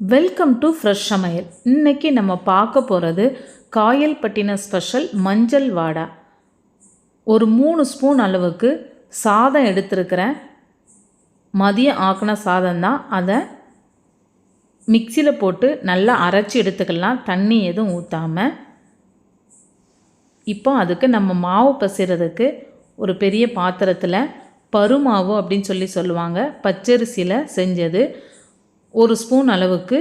Welcome to fresh சமையல் இன்றைக்கி நம்ம பார்க்க போகிறது காயல்பட்டின ஸ்பெஷல் மஞ்சள் வாடா. ஒரு மூணு ஸ்பூன் அளவுக்கு சாதம் எடுத்திருக்கிறேன். மதியம் ஆக்கின சாதம் தான். அதை மிக்சியில் போட்டு நல்லா அரைச்சி எடுத்துக்கலாம். தண்ணி எதுவும் ஊற்றாமல் இப்போ அதுக்கு நம்ம மாவு பசிறதுக்கு ஒரு பெரிய பாத்திரத்தில் பருமாவு அப்படின்னு சொல்லி சொல்லுவாங்க. பச்சரிசியில் செஞ்சது. ஒரு ஸ்பூன் அளவுக்கு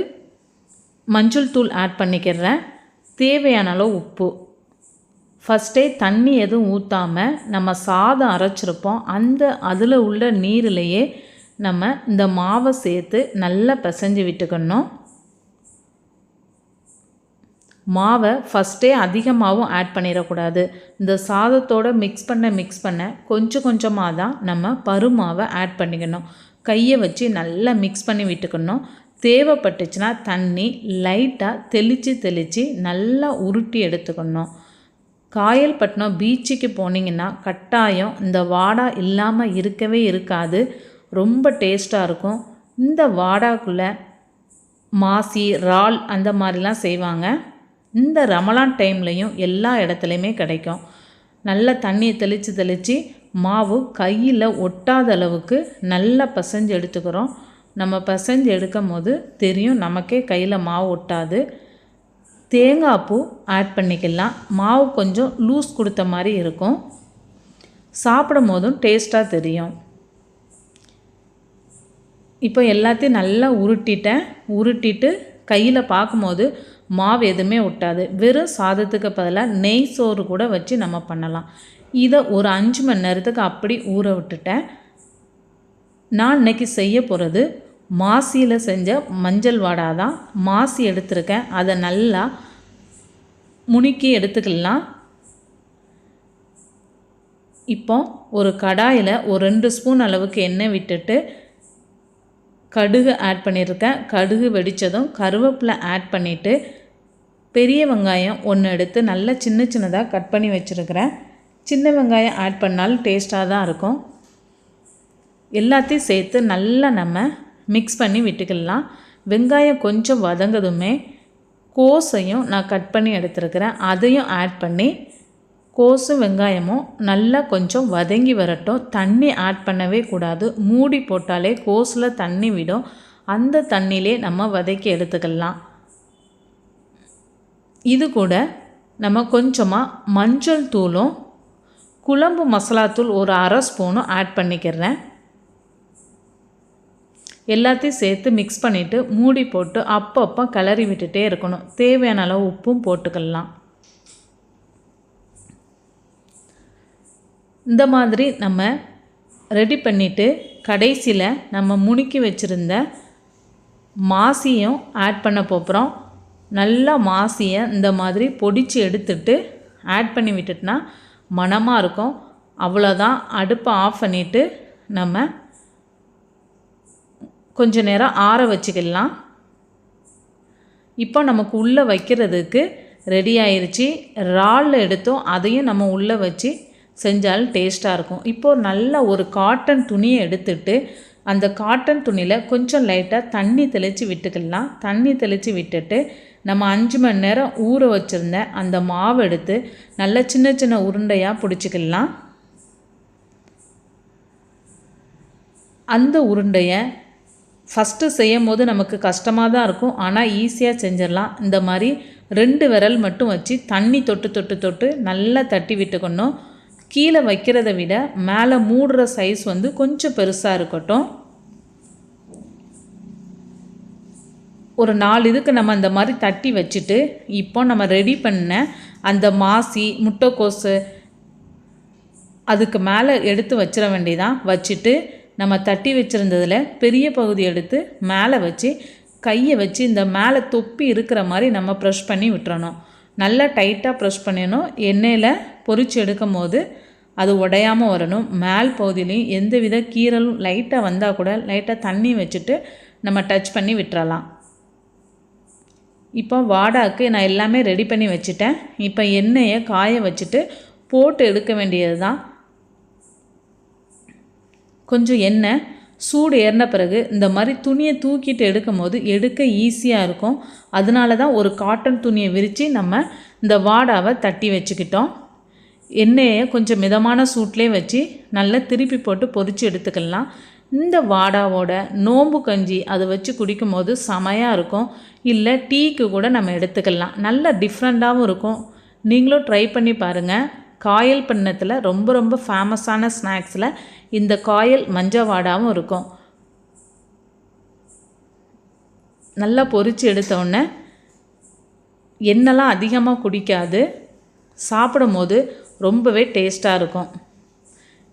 மஞ்சள் தூள் ஆட் பண்ணிக்கிறேன். தேவையான அளவு உப்பு. ஃபஸ்ட்டே தண்ணி எதுவும் ஊற்றாமல் நம்ம சாதம் அரைச்சிருப்போம். அந்த அதில் உள்ள நீரிலேயே நம்ம இந்த மாவை சேர்த்து நல்லா பிசைஞ்சு விட்டுக்கணும். மாவை ஃபஸ்ட்டே அதிகமாகவும் ஆட் பண்ணிடக்கூடாது. இந்த சாதத்தோடு மிக்ஸ் பண்ண மிக்ஸ் பண்ண கொஞ்சம் கொஞ்சமாக தான் நம்ம பருமாவை ஆட் பண்ணிக்கணும். கையை வச்சு நல்லா மிக்ஸ் பண்ணி விட்டுக்கணும். தேவைப்பட்டுச்சுன்னா தண்ணி லைட்டாக தெளித்து தெளித்து நல்லா உருட்டி எடுத்துக்கணும். காயல்பட்டினம் பீச்சுக்கு போனீங்கன்னா கட்டாயம் இந்த வாடா இல்லாமல் இருக்கவே இருக்காது. ரொம்ப டேஸ்ட்டாக இருக்கும். இந்த வாடாக்குள்ளே மாசி இறால் அந்த மாதிரிலாம் செய்வாங்க. இந்த ரமலான் டைம்லையும் எல்லா இடத்துலையுமே கிடைக்கும். நல்லா தண்ணியை தெளித்து தெளித்து மாவு கையில் ஒட்டாத அளவுக்கு நல்லா பசைஞ்சு எடுத்துக்கிறோம். நம்ம பசைஞ்சு எடுக்கும் போது தெரியும் நமக்கே கையில் மாவு ஒட்டாது. தேங்காய் பூ ஆட் பண்ணிக்கலாம். மாவு கொஞ்சம் லூஸ் கொடுத்த மாதிரி இருக்கும். சாப்பிடும் போதும் டேஸ்ட்டாக தெரியும். இப்போ எல்லாத்தையும் நல்லா உருட்டிட்டேன். உருட்டிட்டு கையில் பார்க்கும்போது மாவு எதுவுமே ஒட்டாது. வெறும் சாதத்துக்கு பதிலாக நெய் சோறு கூட வச்சு நம்ம பண்ணலாம். இதை ஒரு அஞ்சு மணி நேரத்துக்கு அப்படி ஊற விட்டுட்டேன். நான் இன்னைக்கு செய்ய போகிறது மாசியில் செஞ்ச மஞ்சள் வாடா தான். மாசி எடுத்திருக்கேன். அதை நல்லா முணுக்கி எடுத்துக்கலாம். இப்போ ஒரு கடாயில் ஒரு ரெண்டு ஸ்பூன் அளவுக்கு எண்ணெய் விட்டுட்டு கடுகு ஆட் பண்ணியிருக்கேன். கடுகு வெடித்ததும் கருவேப்பிலை ஆட் பண்ணிவிட்டு பெரிய வெங்காயம் ஒன்று எடுத்து நல்லா சின்ன சின்னதாக கட் பண்ணி வச்சுருக்கிறேன். சின்ன வெங்காயம் ஆட் பண்ணாலும் டேஸ்ட்டாக தான் இருக்கும். எல்லாத்தையும் சேர்த்து நல்லா நம்ம மிக்ஸ் பண்ணி விட்டுக்கலாம். வெங்காயம் கொஞ்சம் வதங்கதுமே கோஸையும் நான் கட் பண்ணி எடுத்துருக்கிறேன். அதையும் ஆட் பண்ணி கோஸும் வெங்காயமும் நல்லா கொஞ்சம் வதங்கி வரட்டும். தண்ணி ஆட் பண்ணவே கூடாது. மூடி போட்டாலே கோஸில் தண்ணி விடும். அந்த தண்ணியிலே நம்ம வதக்கி எடுத்துக்கலாம். இது கூட நம்ம கொஞ்சமாக மஞ்சள் தூளும் குழம்பு மசாலாத்தூள் ஒரு அரை ஸ்பூனும் ஆட் பண்ணிக்கிறேன். எல்லாத்தையும் சேர்த்து மிக்ஸ் பண்ணிவிட்டு மூடி போட்டு அப்பப்போ கிளறி விட்டுட்டே இருக்கணும். தேவையான அளவு உப்பும் போட்டுக்கலாம். இந்த மாதிரி நம்ம ரெடி பண்ணிவிட்டு கடைசியில் நம்ம முணுக்கி வச்சுருந்த மாசியும் ஆட் பண்ண போகிறோம் நல்லா மாசியை இந்த மாதிரி பொடிச்சு எடுத்துட்டு ஆட் பண்ணி விட்டுட்டுனா மணமாக இருக்கும். அவ்வளோதான் அடுப்பை ஆஃப் பண்ணிவிட்டு நம்ம கொஞ்ச நேரம் ஆற வச்சுக்கலாம். இப்போ நமக்கு உள்ளே வைக்கிறதுக்கு ரெடி ஆயிடுச்சு ரால் எடுத்தோம் அதையும் நம்ம உள்ளே வச்சு செஞ்சாலும் டேஸ்ட்டாக இருக்கும். இப்போது நல்ல ஒரு காட்டன் துணியை எடுத்துட்டு அந்த காட்டன் துணியில் கொஞ்சம் லைட்டாக தண்ணி தெளித்து விட்டுக்கலாம். தண்ணி தெளித்து விட்டுட்டு நம்ம அஞ்சு மணி நேரம் ஊற வச்சுருந்த அந்த மாவு எடுத்து நல்ல சின்ன சின்ன உருண்டையாக பிடிச்சிக்கலாம். அந்த உருண்டையை ஃபஸ்ட்டு செய்யும் போது நமக்கு கஷ்டமாக தான் இருக்கும். ஆனால் ஈஸியாக செஞ்சிடலாம். இந்த மாதிரி ரெண்டு விரல் மட்டும் வச்சு தண்ணி தொட்டு தொட்டு தொட்டு நல்லா தட்டி விட்டுக்கணும். கீழே வைக்கிறத விட மேலே மூடுற சைஸ் வந்து கொஞ்சம் பெருசாக இருக்கட்டும். ஒரு நாலு இதுக்கு நம்ம அந்த மாதிரி தட்டி வச்சுட்டு இப்போ நம்ம ரெடி பண்ண அந்த மாசி முட்டைக்கோசு அதுக்கு மேலே எடுத்து வச்சிட வேண்டியதான் வச்சுட்டு நம்ம தட்டி வச்சுருந்ததில் பெரிய பகுதி எடுத்து மேலே வச்சு கையை வச்சு இந்த மேலே தொப்பி இருக்கிற மாதிரி நம்ம ப்ரெஷ் பண்ணி விட்டுறணும். நல்லா டைட்டாக ப்ரெஷ் பண்ணிடணும். எண்ணெயில் பொறிச்சு எடுக்கும் போது அது உடையாமல் வரணும். மேல் பகுதியிலையும் எந்த வித கீரலும் லைட்டாக வந்தால் கூட லைட்டாக தண்ணி வச்சுட்டு நம்ம டச் பண்ணி விட்டுறலாம். இப்போ வாடாக்கு நான் எல்லாமே ரெடி பண்ணி வச்சுட்டேன். இப்போ எண்ணெயை காய வச்சுட்டு போட்டு எடுக்க வேண்டியது தான் கொஞ்சம் எண்ணெய் சூடு ஏறின பிறகு இந்த மாதிரி துணியை தூக்கிட்டு எடுக்கும் போது எடுக்க ஈஸியாக இருக்கும். அதனால தான் ஒரு காட்டன் துணியை விரித்து நம்ம இந்த வாடாவை தட்டி வச்சுக்கிட்டோம். எண்ணெயை கொஞ்சம் மிதமான சூட்லேயே வச்சு நல்லா திருப்பி போட்டு பொறிச்சு எடுத்துக்கலாம். இந்த வாடாவோட நோம்பு கஞ்சி அதை வச்சு குடிக்கும்போது செமையாக இருக்கும். இல்லை டீக்கு கூட நம்ம எடுத்துக்கலாம். நல்ல டிஃப்ரெண்ட்டாகவும் இருக்கும். நீங்களும் ட்ரை பண்ணி பாருங்கள் காயல் பண்ணத்தில் ரொம்ப ரொம்ப ஃபேமஸான ஸ்நாக்ஸில் இந்த காயல் மஞ்ச வாடாவும் இருக்கும். நல்லா பொரித்து எடுத்தோடனே எண்ணெய்லாம் அதிகமாக குடிக்காது. சாப்பிடும்போது ரொம்பவே டேஸ்ட்டாக இருக்கும்.